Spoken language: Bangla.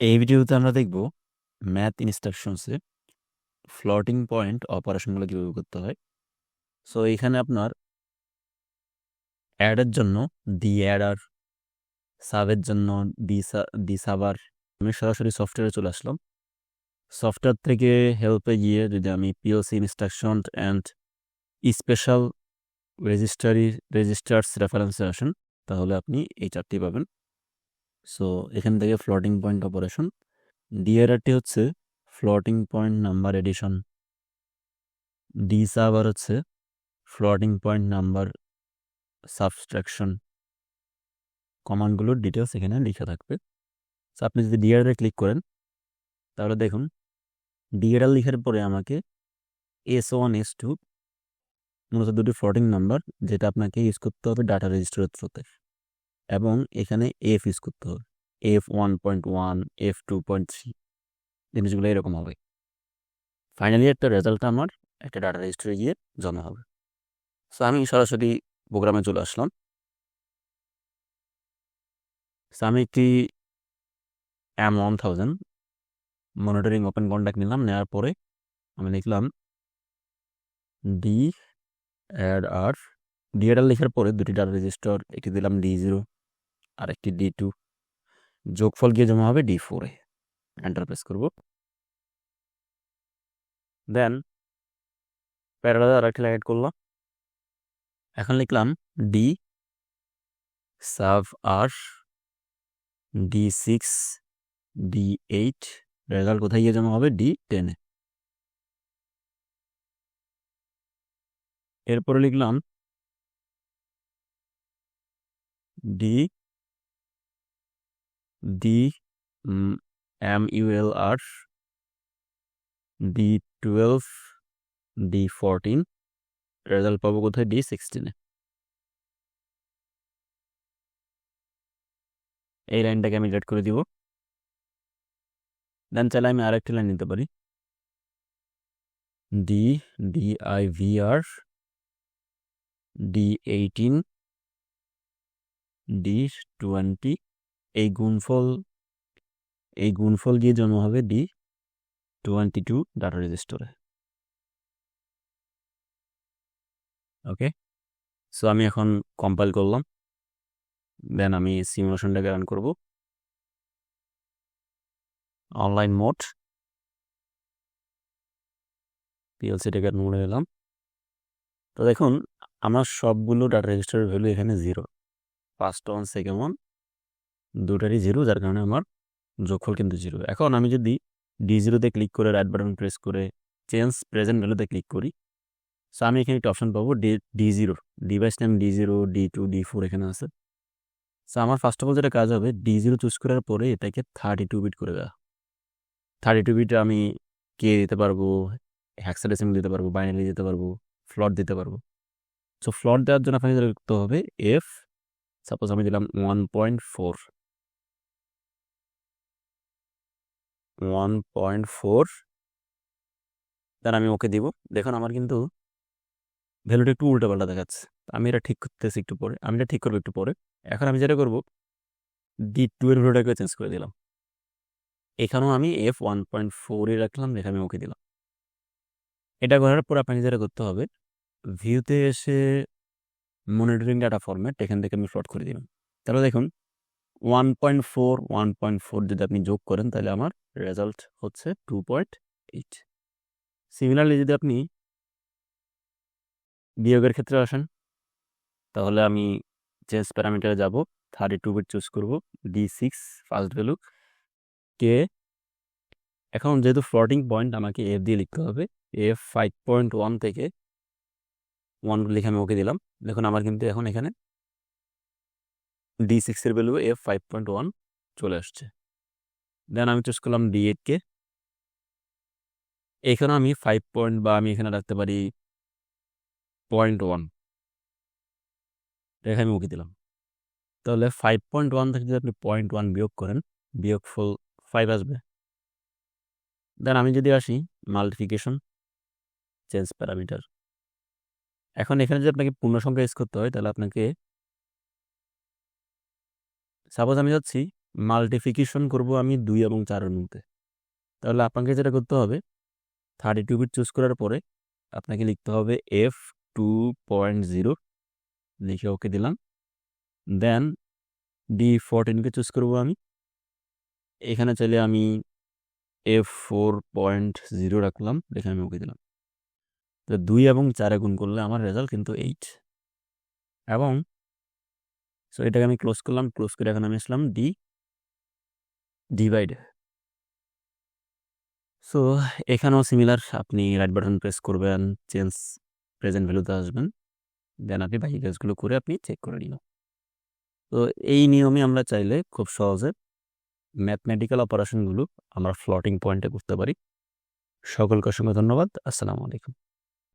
এই ভিডিওতে আমরা দেখব ম্যাথ ইনস্ট্রাকশনসে ফ্লোটিং পয়েন্ট অপারেশনগুলো কীভাবে করতে হয়। সো এখানে আপনার অ্যাডের জন্য ডি অ্যাডার সাবের জন্য ডি ডি সাবার আমি সরাসরি সফটওয়্যারে চলে আসলাম। সফটওয়্যার থেকে হেল্পে গিয়ে যদি আমি POC instruction and special registry registers রেফারেন্সে আসেন, তাহলে আপনি এই চারটি পাবেন। সো এখান থেকে ফ্লোটিং পয়েন্ট অপারেশন ডিআরআরটি হচ্ছে floating point number addition D সাবার হচ্ছে ফ্লোটিং পয়েন্ট নাম্বার সাবস্ট্রাকশন কমান্ডগুলোর ডিটেলস এখানে লিখে থাকবে। সো আপনি যদি ডিআরএ ক্লিক করেন, তাহলে দেখুন ডিআরএল লিখার পরে আমাকে এস ওয়ান এস টু মূলত দুটি ফ্লোটিং নাম্বার যেটা আপনাকে ইউজ করতে হবে ডাটা রেজিস্টারের থ্রুতে এবং এখানে এফ ইউজ করতে হবে। F one point one F two point three জিনিসগুলো এরকম হবে। ফাইনালি একটা রেজাল্ট আমার একটা ডাটা রেজিস্টারে গিয়ে জমা হবে। সো আমি সরাসরি প্রোগ্রামে চলে আসলাম। সো আমি একটি M one thousand monitoring open contact নিলাম নেওয়ার পরে আমি লিখলাম ডি অ্যাড আর ডিএডআর লেখার পরে দুটি ডাটা রেজিস্টার একটি দিলাম ডি জিরো আর একটি ডি টু যোগফল গিয়ে জমা হবে ডি ফোরে এন্টার প্রেস করব। দেন প্যারালাল আর একটি লাইট করলাম। এখন লিখলাম D sub R D six D eight result কোথায় গিয়ে জমা হবে? ডি টেনে এরপরে লিখলাম D D M UL R D twelve D fourteen result পাবো কোথায়? ডি সিক্সটিনে এই লাইনটাকে আমি রেড করে দিব। দেন চাইলে আমি আরেকটি লাইন নিতে পারি। D D I V R D eighteen D twenty এই গুণফল এই গুণফল দিয়ে জমা হবে ডি টোয়েন্টি টু ডাটা রেজিস্টরে ওকে সো আমি এখন কম্পাইল করলাম। দেন আমি সিমুলেশনটাকে রান করব। অনলাইন মোড পিএলসিটাকে মোড়ে এলাম। তো দেখুন, আমার সবগুলো ডাটা রেজিস্টারের ভ্যালু এখানে zero first one second one দুটারই zero যার কারণে আমার যোগফল কিন্তু জিরো এখন আমি যদি ডি জিরোতে ক্লিক করে রাইট বাটন প্রেস করে চেঞ্জ প্রেজেন্ট ভ্যালুতে ক্লিক করি সো আমি এখানে একটা অপশন পাবো D D zero device name D zero D two D four এখানে আছে। সো আমার ফার্স্ট অফ অল যেটা কাজ হবে ডি জিরো চুজ করার পরে এটাকে থার্টি টু বিট করে দেওয়া। থার্টি টু বিট আমি কে দিতে পারব হ্যাক্সাডেসিমাল দিতে পারব বাইনারি দিতে পারব ফ্লট দিতে পারব। সো ফ্লট দেওয়ার জন্য আপনাকে করতে হবে এফ সাপোজ আমি দিলাম one point four one point four then আমি ওকে দিব। দেখুন, আমার কিন্তু ভ্যালুটা একটু উল্টোপাল্টা দেখাচ্ছে। আমি এটা ঠিক করতেছি একটু পরে, আমি এটা ঠিক করব একটু পরে। এখন আমি যেটা করব ডি টু এর ভ্যালুটাকে চেঞ্জ করে দিলাম। এখানেও আমি এফ ওয়ান পয়েন্ট ফোরে রাখলাম আমি ওকে দিলাম। এটা করার পর আপনাকে যেটা করতে হবে ভিউতে এসে মনিটরিং ডাটা ফরম্যাট এখান থেকে আমি ফ্লট করে দিলাম। তাহলে দেখুন one point four one point four যদি আপনি যোগ করেন, তাহলে আমার রেজাল্ট হচ্ছে টু পয়েন্ট এইট সিমিলারলি যদি আপনি বিয়োগের ক্ষেত্রে আসেন, তাহলে আমি চেঞ্জ প্যারামিটারে যাব থার্টি টু বিট চুজ করব ডি সিক্স ফার্স্ট ভ্যালু কে এখন যেহেতু ফ্লোটিং পয়েন্ট আমাকে এফ দিয়ে লিখতে হবে। এফ ফাইভ পয়েন্ট ওয়ান থেকে ওয়ান লিখে আমি ওকে দিলাম। দেখুন, আমার কিন্তু এখন এখানে ডি সিক্সের value F five point one চলে আসছে। দেন আমি চুজ করলাম ডি এইটকে এখানে আমি ফাইভ পয়েন্ট বা আমি এখানে রাখতে পারি পয়েন্ট ওয়ান রেখে আমি ওকে দিলাম। তাহলে ফাইভ পয়েন্ট ওয়ান থেকে যদি আপনি পয়েন্ট ওয়ান বিয়োগ করেন, বিয়োগ ফুল ফাইভ আসবে। দেন আমি যদি আসি মাল্টিফিকেশন চেঞ্জ প্যারামিটার এখন এখানে যদি আপনাকে পূর্ণ সংখ্যা ইউজ করতে হয়, তাহলে আপনাকে সাপোজ আমি যাচ্ছি মাল্টিফিকেশন করব আমি দুই এবং চারের মধ্যে। তাহলে আপনাকে যেটা করতে হবে থার্টি টু বিট চুজ করার পরে আপনাকে লিখতে হবে এফ টু পয়েন্ট জিরো লিখে ওকে দিলাম। দেন ডি ফোরটিনকে চুজ করব আমি। এখানে চাইলে আমি এফ ফোর পয়েন্ট জিরো রাখলাম, দেখে আমি ওকে দিলাম। তো দুই এবং চারে গুণ করলে আমার রেজাল্ট কিন্তু এইট এবং সো এটাকে আমি ক্লোজ করলাম ক্লোজ করে এখন আমি আসলাম ডি ডিভাইড সো এখানেও সিমিলার আপনি রাইট বাটন প্রেস করবেন চেঞ্জ প্রেজেন্ট ভ্যালুতে আসবেন দেন আপনি বাকি কাজগুলো করে আপনি চেক করে নিন তো এই নিয়মে আমরা চাইলে খুব সহজে ম্যাথমেটিক্যাল অপারেশনগুলো আমরা ফ্লটিং পয়েন্টে করতে পারি। সকলকে অসংখ্য ধন্যবাদ, আসসালামু আলাইকুম।